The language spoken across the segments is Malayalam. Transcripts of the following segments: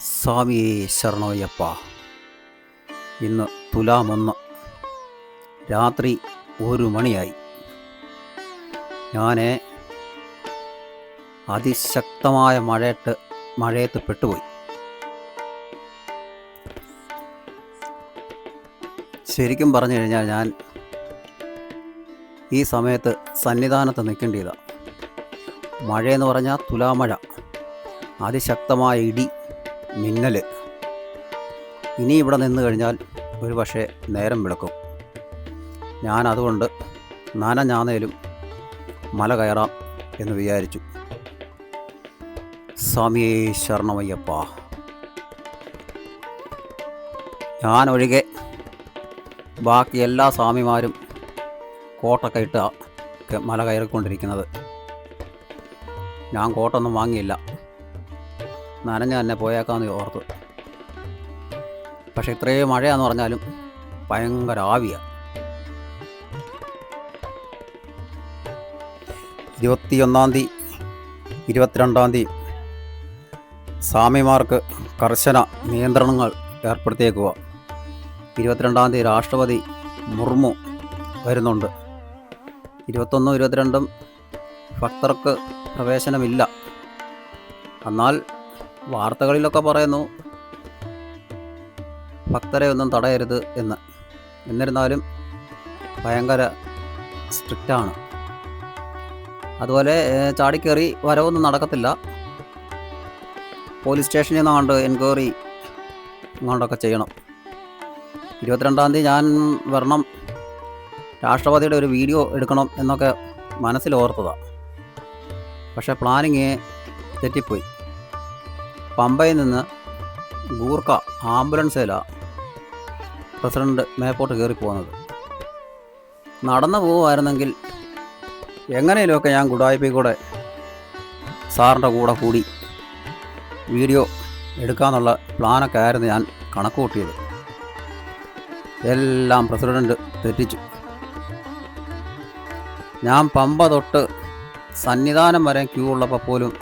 സ്വാമിയേ ശരണോയ്യപ്പ. ഇന്ന് തുലാമൊന്ന് രാത്രി ഒരു മണിയായി. ഞാൻ അതിശക്തമായ മഴയത്ത് മഴയത്ത് പെട്ടുപോയി. ശരിക്കും പറഞ്ഞു കഴിഞ്ഞാൽ ഞാൻ ഈ സമയത്ത് സന്നിധാനത്ത് നിൽക്കേണ്ടതാണ് മഴയെന്ന് പറഞ്ഞാൽ തുലാമഴ അതിശക്തമായ ഇടി മിന്നൽ. ഇനി ഇവിടെ നിന്ന് കഴിഞ്ഞാൽ ഒരു പക്ഷേ നേരം വിളക്കും. ഞാൻ അതുകൊണ്ട് ഞാനേലും മല കയറാം എന്ന് വിചാരിച്ചു. സ്വാമിയേ ശരണമയ്യപ്പ. ഞാൻ ഒഴികെ ബാക്കി എല്ലാ സ്വാമിമാരും കോട്ടൊക്കെ ഇട്ട് മല കയറിക്കൊണ്ടിരിക്കുന്നത്. ഞാൻ കോട്ടൊന്നും വാങ്ങിയില്ല. നനഞ്ഞ് തന്നെ പോയേക്കാന്ന് ഓർത്തു. പക്ഷെ ഇത്രയും മഴയാന്ന് പറഞ്ഞാലും ഭയങ്കര ആവിയാണ് ഇരുപത്തിയൊന്നാം തീയതി ഇരുപത്തിരണ്ടാം തീയതി സ്വാമിമാർക്ക് കർശന നിയന്ത്രണങ്ങൾ ഏർപ്പെടുത്തിയേക്കുക ഇരുപത്തിരണ്ടാം തീയതി രാഷ്ട്രപതി മുർമു വരുന്നുണ്ട്. ഇരുപത്തൊന്നും ഇരുപത്തിരണ്ടും ഭക്തർക്ക് പ്രവേശനമില്ല. എന്നാൽ വാർത്തകളിലൊക്കെ പറയുന്നു. ഭക്തരെ ഒന്നും തടയരുത് എന്ന്. എന്നിരുന്നാലും ഭയങ്കര സ്ട്രിക്റ്റാണ്. അതുപോലെ ചാടിക്കേറി വരവൊന്നും നടക്കത്തില്ല. പോലീസ് സ്റ്റേഷനിൽ നിന്നാണ്ട് എൻക്വയറി ഇങ്ങോട്ടൊക്കെ ചെയ്യണം. ഇരുപത്തിരണ്ടാം തീയതി ഞാൻ വരണം. രാഷ്ട്രപതിയുടെ ഒരു വീഡിയോ എടുക്കണം എന്നൊക്കെ മനസ്സിൽ ഓർത്തതാണ് പക്ഷേ പ്ലാനിങ് തെറ്റിപ്പോയി. പമ്പയിൽ നിന്ന് ഗൂർക്ക ആംബുലൻസിലാണ് പ്രസിഡന്റ് മേപ്പോട്ട് കയറി പോകുന്നത് നടന്നു പോകുമായിരുന്നെങ്കിൽ എങ്ങനെയൊക്കെ ഞാൻ ഗുഡായ്പയിൽ കൂടെ സാറിന്റെ കൂടെ കൂടി വീഡിയോ എടുക്കാമെന്നുള്ള പ്ലാനൊക്കെ ആയിരുന്നു ഞാൻ കണക്ക് കൂട്ടിയത് എല്ലാം പ്രസിഡന്റ് തെറ്റിച്ചു. ഞാൻ പമ്പ തൊട്ട് സന്നിധാനം വരെ ക്യൂ ഉള്ളപ്പോൾ പോലും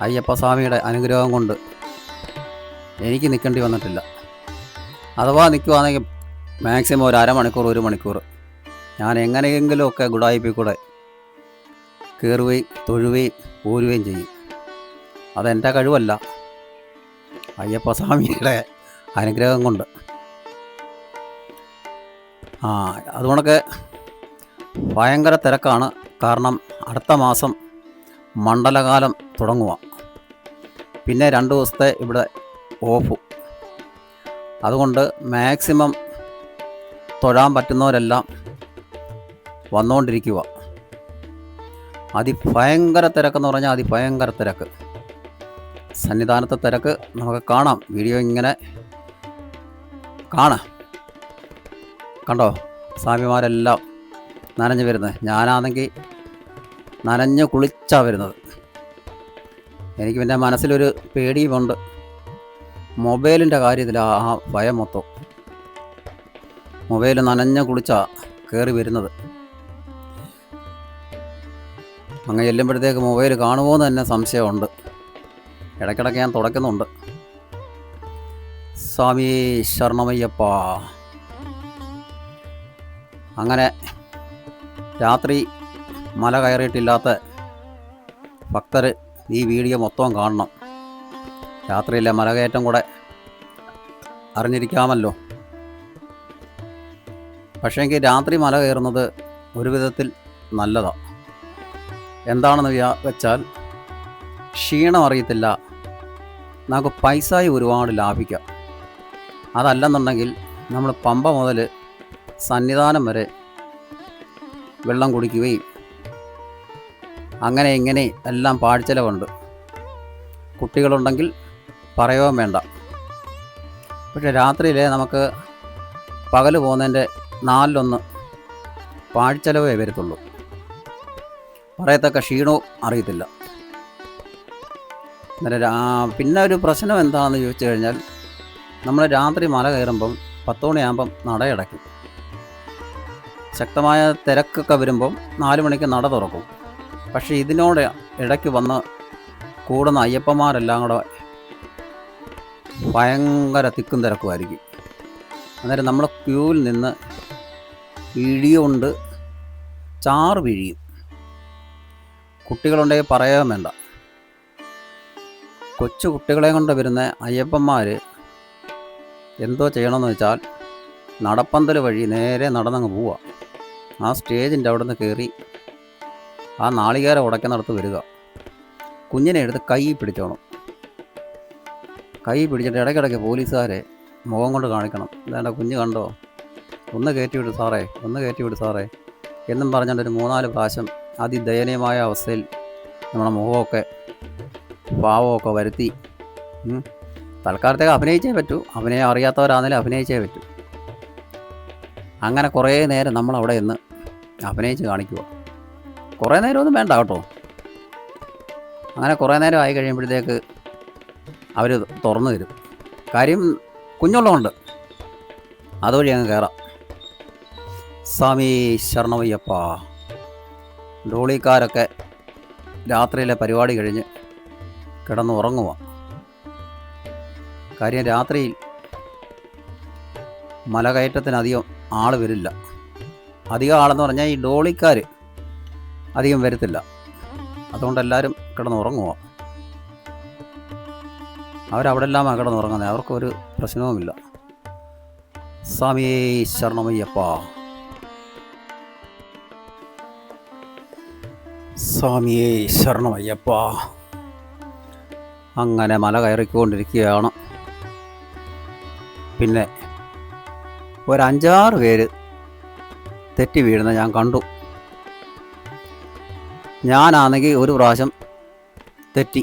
അയ്യപ്പസ്വാമിയുടെ അനുഗ്രഹം കൊണ്ട് എനിക്ക് നിൽക്കേണ്ടി വന്നിട്ടില്ല. അഥവാ നിൽക്കുവാണെങ്കിൽ മാക്സിമം ഒരു അരമണിക്കൂർ ഒരു മണിക്കൂർ. ഞാൻ എങ്ങനെയെങ്കിലുമൊക്കെ ഗുഡായിപ്പിൽ കൂടെ കയറുകയും തൊഴുകയും പോരുകയും ചെയ്യും. അതെന്റെ കഴിവല്ല. അയ്യപ്പസ്വാമിയുടെ അനുഗ്രഹം കൊണ്ട്. ആ അതുകൊണ്ടൊക്കെ ഭയങ്കര തിരക്കാണ്. കാരണം അടുത്ത മാസം മണ്ഡലകാലം തുടങ്ങുക പിന്നെ രണ്ട് ദിവസത്തെ ഇവിടെ ഓഫ്. അതുകൊണ്ട് മാക്സിമം തൊഴാൻ പറ്റുന്നവരെല്ലാം വന്നുകൊണ്ടിരിക്കുക. അതിഭയങ്കര തിരക്കെന്ന് പറഞ്ഞാൽ അതിഭയങ്കര തിരക്ക്. സന്നിധാനത്തെ തിരക്ക് നമുക്ക് കാണാം. വീഡിയോ ഇങ്ങനെ കാണാം. കണ്ടോ? സ്വാമിമാരെല്ലാം നനഞ്ഞു വരുന്നത്. ഞാനാണെങ്കിൽ നനഞ്ഞ് കുളിച്ചാണ് വരുന്നത്. എനിക്ക് പിന്നെ മനസ്സിലൊരു പേടിയുമുണ്ട്. മൊബൈലിന്റെ കാര്യത്തിൽ ആ ഭയം മൊത്തം. മൊബൈൽ നനഞ്ഞ കുളിച്ചാ കയറി വരുന്നത്. അങ്ങനെ ചെല്ലുമ്പോഴത്തേക്ക് മൊബൈൽ കാണുമോ എന്ന് തന്നെ സംശയമുണ്ട്. ഇടയ്ക്കിടയ്ക്ക് ഞാൻ തുടക്കുന്നുണ്ട് സ്വാമി ശരണമയ്യപ്പ. അങ്ങനെ രാത്രി മല കയറിയിട്ടില്ലാത്ത ഭക്തർ ഈ വീഡിയോ മൊത്തം കാണണം. രാത്രിയിലെ മലകയറ്റം കൂടെ അറിഞ്ഞിരിക്കാമല്ലോ. പക്ഷേങ്കിൽ രാത്രി മല കയറുന്നത് ഒരു വിധത്തിൽ നല്ലതാണ് എന്താണെന്ന് വിചാ വെച്ചാൽ ക്ഷീണം അറിയത്തില്ല. നമുക്ക് പൈസയും ഒരുപാട് ലാഭിക്കാം. അതല്ലെന്നുണ്ടെങ്കിൽ നമ്മൾ പമ്പ മുതൽ സന്നിധാനം വരെ വെള്ളം കുടിക്കുകയും അങ്ങനെ ഇങ്ങനെ എല്ലാം പാഴ്ചെലവുണ്ട്. കുട്ടികളുണ്ടെങ്കിൽ പറയുകയും വേണ്ട. പക്ഷെ രാത്രിയിൽ നമുക്ക് പകൽ പോകുന്നതിന്റെ നാലിലൊന്ന് പാഴ്ചെലവേ വരത്തുള്ളൂ. പറയത്തക്ക ക്ഷീണവും അറിയത്തില്ല. പിന്നെ ഒരു പ്രശ്നം എന്താണെന്ന് ചോദിച്ചു കഴിഞ്ഞാൽ നമ്മൾ രാത്രി മല കയറുമ്പം പത്ത് മണിയാകുമ്പം നടയടയ്ക്കും ശക്തമായ തിരക്കൊക്കെ വരുമ്പം നാല് മണിക്ക് നട തുറക്കും. പക്ഷേ ഇതിനോട് ഇടയ്ക്ക് വന്ന് കൂടുന്ന അയ്യപ്പന്മാരെല്ലാം കൂടെ ഭയങ്കര തിക്കും തിരക്കുമായിരിക്കും. അന്നേരം നമ്മൾ ക്യൂവിൽ നിന്ന് ഇടിയുണ്ട് ചാറ് പിഴിയും കുട്ടികളുണ്ടെങ്കിൽ പറയാൻ വേണ്ട. കൊച്ചു കുട്ടികളെ കൊണ്ട് വരുന്ന അയ്യപ്പന്മാർ എന്തോ ചെയ്യണമെന്ന് വെച്ചാൽ നടപ്പന്തൽ വഴി നേരെ നടന്നങ്ങ് പോവുക ആ സ്റ്റേജിന്റെ അവിടെ നിന്ന് കയറി ആ നാളികേരം ഉടക്കുന്നിടത്ത് വരിക. കുഞ്ഞിനെ എടുത്ത് കൈ പിടിച്ചോണം. കൈ പിടിച്ചിട്ട് ഇടയ്ക്കിടയ്ക്ക് പോലീസുകാരെ മുഖം കൊണ്ട് കാണിക്കണം. ഇതാണ്ട കുഞ്ഞ് കണ്ടോ? ഒന്ന് കയറ്റി വിട് സാറേ ഒന്ന് കയറ്റി വിട് സാറേ എന്നും പറഞ്ഞുകൊണ്ട് ഒരു മൂന്നാൽ പ്രാവശ്യം അതിദയനീയമായ അവസ്ഥയിൽ നമ്മുടെ മുഖമൊക്കെ ഭാവമൊക്കെ വരുത്തി. തൽക്കാലത്തേക്ക് അഭിനയിച്ചേ പറ്റൂ. അഭിനയം അറിയാത്തവരാണെങ്കിലും അഭിനയിച്ചേ പറ്റൂ. അങ്ങനെ കുറേ നേരം നമ്മളവിടെ നിന്ന് അഭിനയിച്ച് കാണിക്കുക കുറേ നേരമൊന്നും വേണ്ട കേട്ടോ. അങ്ങനെ കുറേ നേരം ആയി കഴിയുമ്പോഴത്തേക്ക് അവർ തുറന്നു തരും. കാര്യം കുഞ്ഞുള്ളതുകൊണ്ട് അതുവഴി അങ്ങ് കയറാം. സ്വാമി ശരണമയ്യപ്പ. ഡോളിക്കാരൊക്കെ രാത്രിയിലെ പരിപാടി കഴിഞ്ഞ് കിടന്ന് ഉറങ്ങുക കാര്യം രാത്രിയിൽ മലകയറ്റത്തിനധികം ആൾ വരില്ല. അധികം ആളെന്ന് പറഞ്ഞാൽ ഈ ഡോളിക്കാർ അധികം വരത്തില്ല. അതുകൊണ്ട് എല്ലാവരും കിടന്നുറങ്ങുക അവരവിടെ എല്ലാം കിടന്നുറങ്ങുന്നത് അവർക്കൊരു പ്രശ്നവുമില്ല. സ്വാമിയേ ശരണമയ്യപ്പ. സ്വാമിയേ ശരണമയ്യപ്പ. അങ്ങനെ മല കയറിക്കൊണ്ടിരിക്കുകയാണ്. പിന്നെ ഒരു അഞ്ചാറ് പേര് തെറ്റി വീഴുന്ന ഞാൻ കണ്ടു. ഞാനാണെങ്കിൽ ഒരു പ്രാവശ്യം തെറ്റി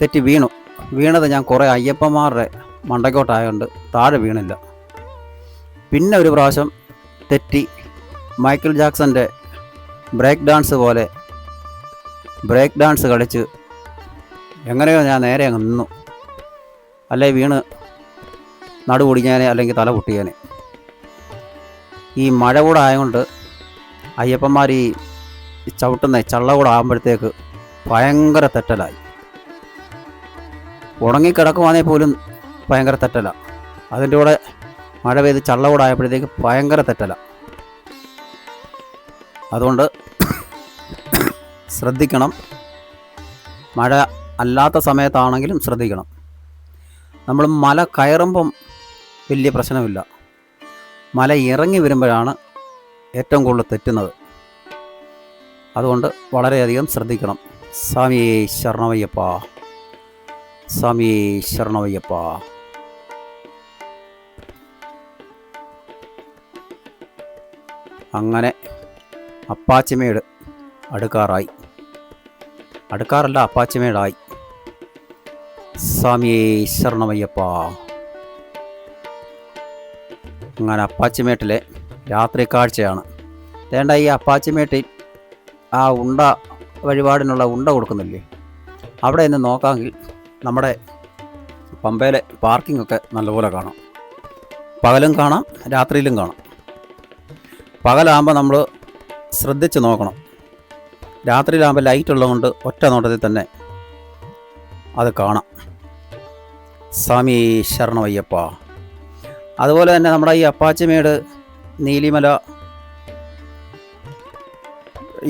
തെറ്റി വീണു. വീണത് ഞാൻ കുറേ അയ്യപ്പന്മാരുടെ മണ്ടക്കോട്ടായതുകൊണ്ട് താഴെ വീണില്ല. പിന്നെ ഒരു പ്രാവശ്യം തെറ്റി മൈക്കിൾ ജാക്സന്റെ ബ്രേക്ക് ഡാൻസ് പോലെ ബ്രേക്ക് ഡാൻസ് കളിച്ച് എങ്ങനെയോ ഞാൻ നേരെ അങ്ങ് നിന്നു. അല്ലെ വീണ് നടു അല്ലെങ്കിൽ തല പൊട്ടിക്കാനേ ഈ മഴ കൂടെ ആയതുകൊണ്ട് അയ്യപ്പന്മാർ ഈ ചവിട്ടുന്ന ചള്ള കൂടെ ആകുമ്പോഴത്തേക്ക് ഭയങ്കര തെറ്റലായി. ഉണങ്ങിക്കിടക്കുവാണെങ്കിൽ പോലും ഭയങ്കര തെറ്റല. അതിന്റെ കൂടെ മഴ പെയ്ത് ചള്ള കൂടെ ആയപ്പോഴത്തേക്ക് ഭയങ്കര തെറ്റല. അതുകൊണ്ട് ശ്രദ്ധിക്കണം. മഴ അല്ലാത്ത സമയത്താണെങ്കിലും ശ്രദ്ധിക്കണം. നമ്മൾ മല കയറുമ്പം വലിയ പ്രശ്നമില്ല. മല ഇറങ്ങി വരുമ്പോഴാണ് ഏറ്റവും കൂടുതൽ തെറ്റുന്നത്. അതുകൊണ്ട് വളരെയധികം ശ്രദ്ധിക്കണം. സ്വാമി ശരണമയ്യപ്പ സ്വാമി ശരണമയ്യപ്പ അങ്ങനെ അപ്പാച്ചിമേട് അടുക്കാറായി. അടുക്കാറല്ല അപ്പാച്ചിമേടായി. സ്വാമിയേ ശരണമയ്യപ്പ അങ്ങനെ അപ്പാച്ചിമേട്ടിലെ രാത്രി കാഴ്ചയാണ് വേണ്ട ഈ അപ്പാച്ചിമേട്ടിൽ ആ ഉണ്ട വഴിപാടിനുള്ള ഉണ്ട കൊടുക്കുന്നില്ലേ? അവിടെ നിന്ന് നോക്കാമെങ്കിൽ നമ്മുടെ പമ്പയിലെ പാർക്കിംഗ് ഒക്കെ നല്ലപോലെ കാണാം. പകലും കാണാം രാത്രിയിലും കാണാം. പകലാകുമ്പോൾ നമ്മൾ ശ്രദ്ധിച്ച് നോക്കണം. രാത്രിയിലാകുമ്പോൾ ലൈറ്റ് ഉള്ളതുകൊണ്ട് ഒറ്റ നോട്ടത്തിൽ തന്നെ അത് കാണാം. സ്വാമി ശരണമയ്യപ്പ. അതുപോലെ തന്നെ നമ്മുടെ ഈ അപ്പാച്ചിമേട് നീലിമല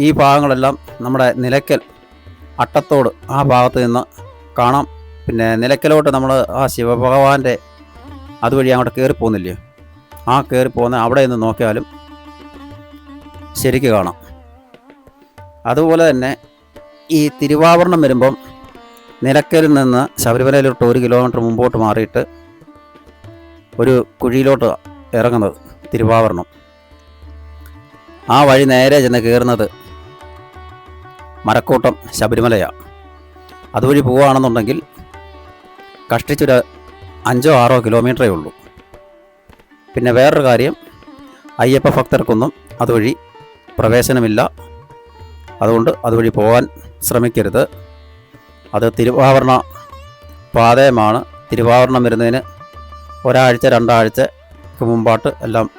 ഈ ഭാഗങ്ങളെല്ലാം നമ്മുടെ നിലയ്ക്കൽ അട്ടത്തോട് ആ ഭാഗത്ത് നിന്ന് കാണാം. പിന്നെ നിലയ്ക്കലോട്ട് നമ്മൾ ആ ശിവഭഗവാന്റെ അതുവഴി അങ്ങോട്ട് കയറി പോകുന്നില്ലേ ആ കയറി പോകുന്ന അവിടെ നിന്ന് നോക്കിയാലും ശരിക്ക് കാണാം. അതുപോലെ തന്നെ ഈ തിരുവാഭരണം വരുമ്പം നിലയ്ക്കലിൽ നിന്ന് ശബരിമലയിലോട്ട് ഒരു കിലോമീറ്റർ മുമ്പോട്ട് മാറിയിട്ട് ഒരു കുഴിയിലോട്ട് ഇറങ്ങുന്നത് തിരുവാഭരണം. ആ വഴി നേരെ ചെന്ന് കയറുന്നത് മരക്കൂട്ടം ശബരിമലയാണ് അതുവഴി പോവുകയാണെന്നുണ്ടെങ്കിൽ കഷ്ടിച്ചൊരു അഞ്ചോ ആറോ കിലോമീറ്ററേ ഉള്ളൂ. പിന്നെ വേറൊരു കാര്യം അയ്യപ്പ ഭക്തർക്കൊന്നും അതുവഴി പ്രവേശനമില്ല. അതുകൊണ്ട് അതുവഴി പോകാൻ ശ്രമിക്കരുത്. അത് തിരുവാഭരണ പാതയമാണ്. തിരുവാഭരണം വരുന്നതിന് ഒരാഴ്ച രണ്ടാഴ്ചക്ക് മുമ്പാട്ട് എല്ലാം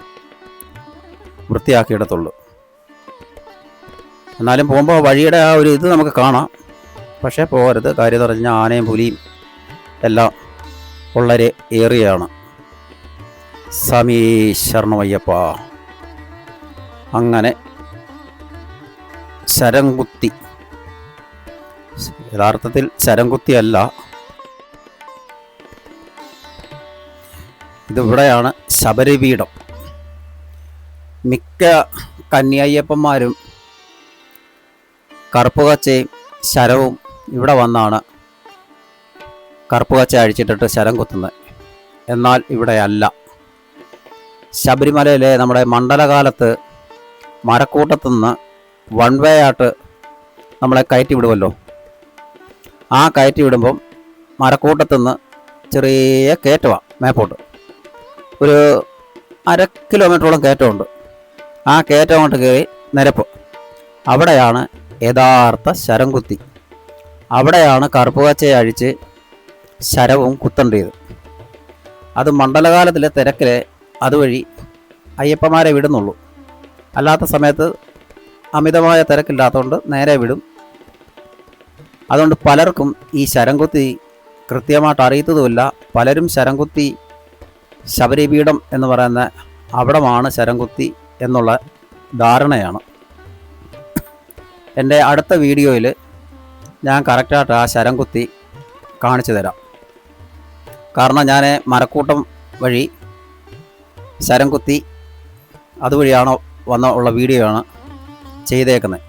വൃത്തിയാക്കിയിടത്തുള്ളൂ. എന്നാലും പോകുമ്പോൾ വഴിയുടെ ആ ഒരു ഇത് നമുക്ക് കാണാം. പക്ഷേ പോകരുത്. കാര്യം പറഞ്ഞാൽ ആനയും പുലിയും എല്ലാം ഉള്ളൊരു ഏറിയാണ് സമീ ശരണമയ്യപ്പ. അങ്ങനെ ശരംകുത്തി. യഥാർത്ഥത്തിൽ ശരംകുത്തി അല്ല ഇതിവിടെയാണ് ശബരിപീഠം. മിക്ക കന്യായ്യപ്പന്മാരും കറുപ്പുകച്ചയും ശരവും ഇവിടെ വന്നാണ്. കറുപ്പുകച്ച അഴിച്ചിട്ടിട്ട് ശരം കുത്തുന്നത്. എന്നാൽ ഇവിടെയല്ല ശബരിമലയിലെ നമ്മുടെ മണ്ഡലകാലത്ത് മരക്കൂട്ടത്തുനിന്ന് വൺ വേ ആയിട്ട് നമ്മളെ കയറ്റി വിടുമല്ലോ ആ കയറ്റി വിടുമ്പം മരക്കൂട്ടത്തുനിന്ന് ചെറിയ കയറ്റമാണ് മേപ്പോട്ട്. ഒരു അര കിലോമീറ്ററോളം കയറ്റമുണ്ട്. ആ കയറ്റം അങ്ങോട്ട് കയറി നിരപ്പ്. അവിടെയാണ് യഥാർത്ഥ ശരം കുത്തി. അവിടെയാണ് കറുപ്പുകച്ചയെ അഴിച്ച് ശരവും കുത്തണ്ടിയത്. അത് മണ്ഡലകാലത്തിലെ തിരക്കിൽ അതുവഴി അയ്യപ്പന്മാരെ വിടുന്നുള്ളൂ. അല്ലാത്ത സമയത്ത് അമിതമായ തിരക്കില്ലാത്തതുകൊണ്ട് നേരെ വിടും. അതുകൊണ്ട് പലർക്കും ഈ ശരംകുത്തി കൃത്യമായിട്ട് അറിയത്തതുമില്ല. പലരും ശരംകുത്തി ശബരിപീഠം എന്ന് പറയുന്ന അവിടമാണ് ശരംകുത്തി എന്നുള്ള ധാരണയാണ്. എന്റെ അടുത്ത വീഡിയോയിൽ ഞാൻ കറക്റ്റായിട്ട് ആ ശരം കുത്തി കാണിച്ചു തരാം. കാരണം ഞാൻ മരക്കൂട്ടം വഴി ശരം കുത്തി അതുവഴിയാണ് വന്ന ഉള്ള വീഡിയോ ആണ് ചെയ്തേക്കുന്നത്.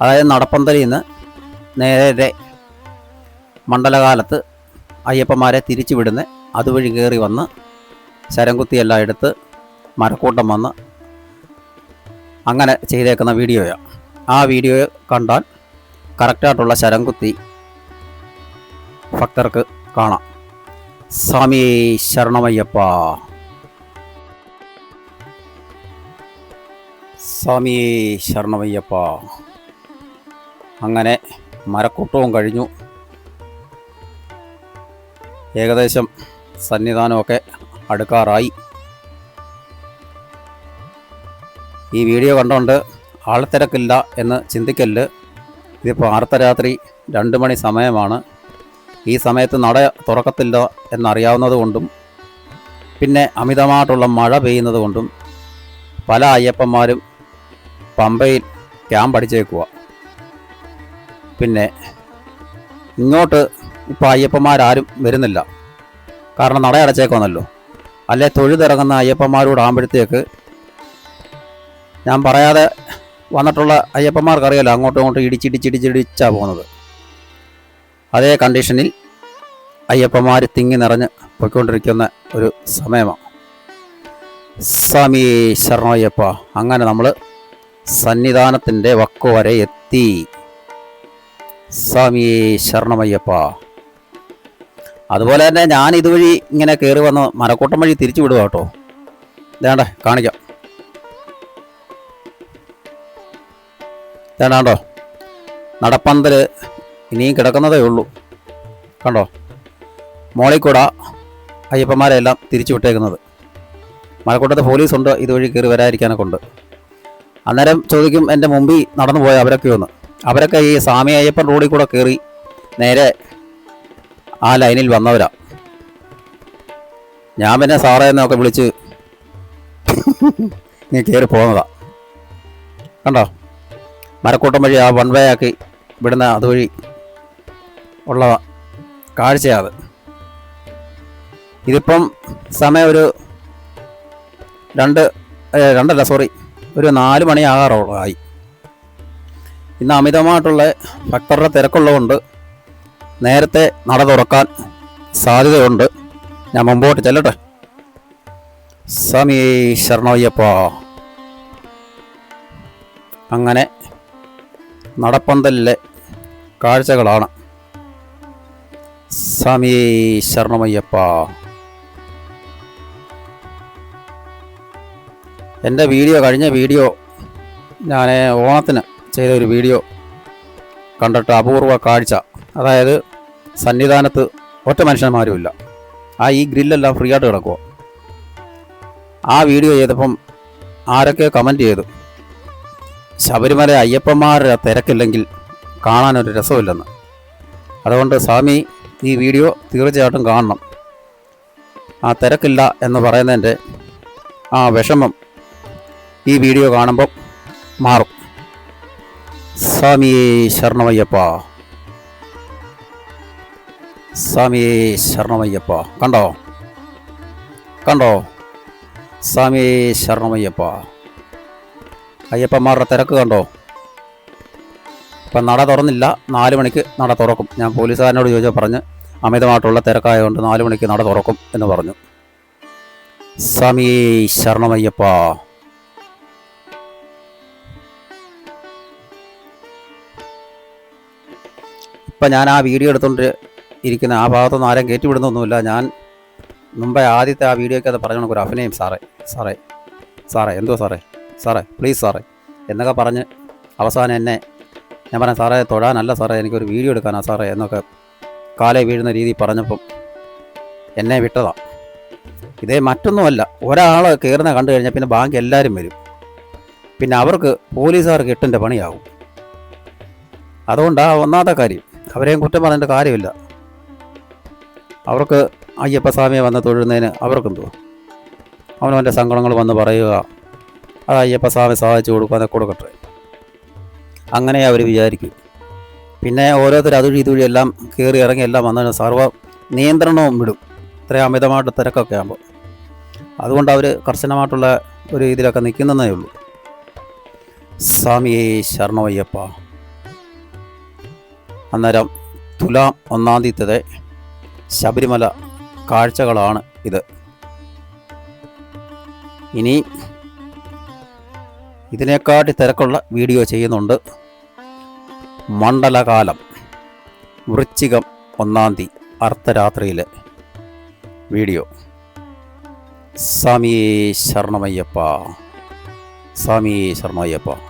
അതായത് നടപ്പന്തലിൽ നിന്ന് നേരെ മണ്ഡലകാലത്ത് അയ്യപ്പന്മാരെ തിരിച്ചു വിടുന്ന അതുവഴി കയറി വന്ന് ശരംകുത്തിയെല്ലാം എടുത്ത് മരക്കൂട്ടം വന്ന് അങ്ങനെ ചെയ്തേക്കുന്ന വീഡിയോയാണ് ആ വീഡിയോ കണ്ടാൽ കറക്റ്റായിട്ടുള്ള ശരംകുത്തി ഭക്തർക്ക് കാണാം. സ്വാമി ശരണമയ്യപ്പ. സ്വാമി ശരണമയ്യപ്പ. അങ്ങനെ മരക്കൂട്ടവും കഴിഞ്ഞു. ഏകദേശം സന്നിധാനമൊക്കെ അടുക്കാറായി. ഈ വീഡിയോ കണ്ടുകൊണ്ട് ആൾത്തിരക്കില്ല എന്ന് ചിന്തിക്കല്ല്. ഇതിപ്പോൾ അർദ്ധരാത്രി രണ്ട് മണി സമയമാണ്. ഈ സമയത്ത് നട തുറക്കത്തില്ല എന്നറിയാവുന്നതുകൊണ്ടും പിന്നെ അമിതമായിട്ടുള്ള മഴ പെയ്യുന്നതുകൊണ്ടും പല അയ്യപ്പന്മാരും പമ്പയിൽ ക്യാമ്പ് അടിച്ചേക്കുക പിന്നെ ഇങ്ങോട്ട് ഇപ്പോൾ അയ്യപ്പന്മാരാരും വരുന്നില്ല. കാരണം നട അടച്ചേക്കുമെന്നല്ലോ അല്ലെ തൊഴുതിറങ്ങുന്ന അയ്യപ്പന്മാരോടാകുമ്പോഴത്തേക്ക് ഞാൻ പറയാതെ വന്നിട്ടുള്ള അയ്യപ്പന്മാർക്കറിയാലോ അങ്ങോട്ടും ഇങ്ങോട്ടും ഇടിച്ചിടിച്ചിടിച്ചിടിച്ചാണ് പോകുന്നത്. അതേ കണ്ടീഷനിൽ അയ്യപ്പന്മാർ തിങ്ങി നിറഞ്ഞ് പോയിക്കൊണ്ടിരിക്കുന്ന ഒരു സമയമാണ് സ്വാമി ശരണയ്യപ്പ അങ്ങനെ നമ്മൾ സന്നിധാനത്തിന്റെ വക്കു വരെ എത്തി. സ്വാമി ശരണമയ്യപ്പ. അതുപോലെ തന്നെ ഞാൻ ഇതുവഴി ഇങ്ങനെ കയറി വന്ന് മരക്കൂട്ടം വഴി തിരിച്ചു വിടുക കേട്ടോ. വേണ്ട കാണിക്കാം. വേണ്ടാണ്ടോ നടപ്പന്തൽ ഇനിയും കിടക്കുന്നതേ ഉള്ളൂ. കണ്ടോ? മോളിൽ കൂടെ അയ്യപ്പന്മാരെല്ലാം തിരിച്ചു വിട്ടേക്കുന്നത്. മലക്കൂട്ടത്ത് പോലീസുണ്ട് ഇതുവഴി കയറി വരാതിരിക്കാനൊക്കെ ഉണ്ട്. അന്നേരം ചോദിക്കും എന്റെ മുമ്പിൽ നടന്നു പോയ അവരൊക്കെ അവരൊക്കെ ഈ സ്വാമി അയ്യപ്പൻ റോഡിൽ കൂടെ കയറി നേരെ ആ ലൈനിൽ വന്നവരാ. ഞാൻ പിന്നെ സാറേ എന്നൊക്കെ വിളിച്ച് ഇങ്ങനെ കയറി പോകുന്നതാ കണ്ടോ? മരക്കൂട്ടം വഴി ആ വൺ വേ ആക്കി വിടുന്ന അതുവഴി ഉള്ള കാഴ്ചയാണ്. ഇതിപ്പം സമയം ഒരു രണ്ട് രണ്ടല്ല സോറി ഒരു നാല് മണി ആകാറായി ഇന്ന് അമിതമായിട്ടുള്ള ഭക്തരുടെ തിരക്കുള്ളതുകൊണ്ട് നേരത്തെ നട തുറക്കാൻ സാധ്യതയുണ്ട്. ഞാൻ മുമ്പോട്ട് ചെല്ലട്ടെ. സ്വാമി ശരണയ്യപ്പ. അങ്ങനെ നടപ്പന്തലിലെ കാഴ്ചകളാണ്. സ്വാമി ശരണമയ്യപ്പ. എന്റെ വീഡിയോ കഴിഞ്ഞ വീഡിയോ ഞാൻ ഓണത്തിന് ചെയ്ത ഒരു വീഡിയോ കണ്ടിട്ട് അപൂർവ കാഴ്ച. അതായത് സന്നിധാനത്ത് ഒറ്റ മനുഷ്യന്മാരുമില്ല. ആ ഈ ഗ്രില്ലെല്ലാം ഫ്രീ ആയിട്ട് കിടക്കുക ആ വീഡിയോ ചെയ്തപ്പം ആരൊക്കെ കമന്റ് ചെയ്തു. ശബരിമല അയ്യപ്പന്മാരുടെ തിരക്കില്ലെങ്കിൽ കാണാനൊരു രസമില്ലെന്ന്. അതുകൊണ്ട് സ്വാമി ഈ വീഡിയോ തീർച്ചയായിട്ടും കാണണം. ആ തിരക്കില്ല എന്ന് പറയുന്നതിന്റെ ആ വിഷമം ഈ വീഡിയോ കാണുമ്പോൾ മാറും. സ്വാമിയേ ശരണമയ്യപ്പ. സ്വാമിയേ ശരണമയ്യപ്പ. കണ്ടോ? കണ്ടോ? സ്വാമിയേ ശരണമയ്യപ്പ. അയ്യപ്പന്മാരുടെ തിരക്ക് കണ്ടോ? ഇപ്പം നട തുറന്നില്ല. നാല് മണിക്ക് നട തുറക്കും. ഞാൻ പോലീസുകാരനോട് ചോദിച്ചാൽ പറഞ്ഞ് അമിതമായിട്ടുള്ള തിരക്കായതുകൊണ്ട് നാല് മണിക്ക് നട തുറക്കും എന്ന് പറഞ്ഞു. സമീ ശരണമയ്യപ്പ. ഇപ്പം ഞാൻ ആ വീഡിയോ എടുത്തുകൊണ്ട് ഇരിക്കുന്ന ആ ഭാഗത്തുനിന്ന് ആരും കയറ്റിവിടുന്നൊന്നുമില്ല. ഞാൻ മുമ്പേ ആദ്യത്തെ ആ വീഡിയോയ്ക്ക് അത് പറഞ്ഞു ഒരു അഭിനയം സാറേ. സാറേ. സാറേ എന്തോ സാറേ? സാറേ പ്ലീസ് സാറേ എന്നൊക്കെ പറഞ്ഞ് അവസാനം എന്നെ ഞാൻ പറഞ്ഞു സാറേ തൊഴാനല്ല സാറേ എനിക്കൊരു വീഡിയോ എടുക്കാനാ സാറേ എന്നൊക്കെ കാലേ വീഴുന്ന രീതി പറഞ്ഞപ്പം എന്നെ വിട്ടതാ. ഇതേ മറ്റൊന്നുമല്ല ഒരാൾ കയറുന്ന കണ്ടു കഴിഞ്ഞാൽ പിന്നെ ബാങ്ക് എല്ലാവരും വരും. പിന്നെ അവർക്ക് പോലീസുകാർക്ക് എട്ടിന്റെ പണിയാവും. അതുകൊണ്ടാണ് ഒന്നാമത്തെ കാര്യം അവരെയും കുറ്റം പറഞ്ഞിട്ട് കാര്യമില്ല. അവർക്ക് അയ്യപ്പസ്വാമിയെ വന്ന് തൊഴുന്നതിന് അവർക്കെന്തോ? അവനവന്റെ സങ്കടങ്ങൾ വന്ന് പറയുക. അത് അയ്യപ്പസ്വാമി സാധിച്ചു കൊടുക്കാൻ അതൊക്കെ കൊടുക്കട്ടെ. അങ്ങനെ അവർ വിചാരിക്കും. പിന്നെ ഓരോരുത്തർ അതുവഴി ഇതുവഴി എല്ലാം കയറി ഇറങ്ങി എല്ലാം വന്നതിന് സർവ നിയന്ത്രണവും വിടും. ഇത്രയും അമിതമായിട്ട് തിരക്കൊക്കെ ആകുമ്പോൾ അതുകൊണ്ട് അവർ കർശനമായിട്ടുള്ള ഒരു ഇതിലൊക്കെ നിൽക്കുന്നതേ ഉള്ളൂ. സ്വാമിയേ ശരണമയ്യപ്പ. അന്നേരം തുലാം ഒന്നാം തീയതി ശബരിമല കാഴ്ചകളാണ് ഇത്. ഇനി ഇതിനെക്കാട്ടി തിരക്കുള്ള വീഡിയോ ചെയ്യുന്നുണ്ട്. മണ്ഡലകാലം വൃശ്ചികം ഒന്നാം തീയതി അർദ്ധരാത്രിയിലെ വീഡിയോ. സ്വാമി ശരണമയ്യപ്പ സ്വാമി ശരണമയ്യപ്പ.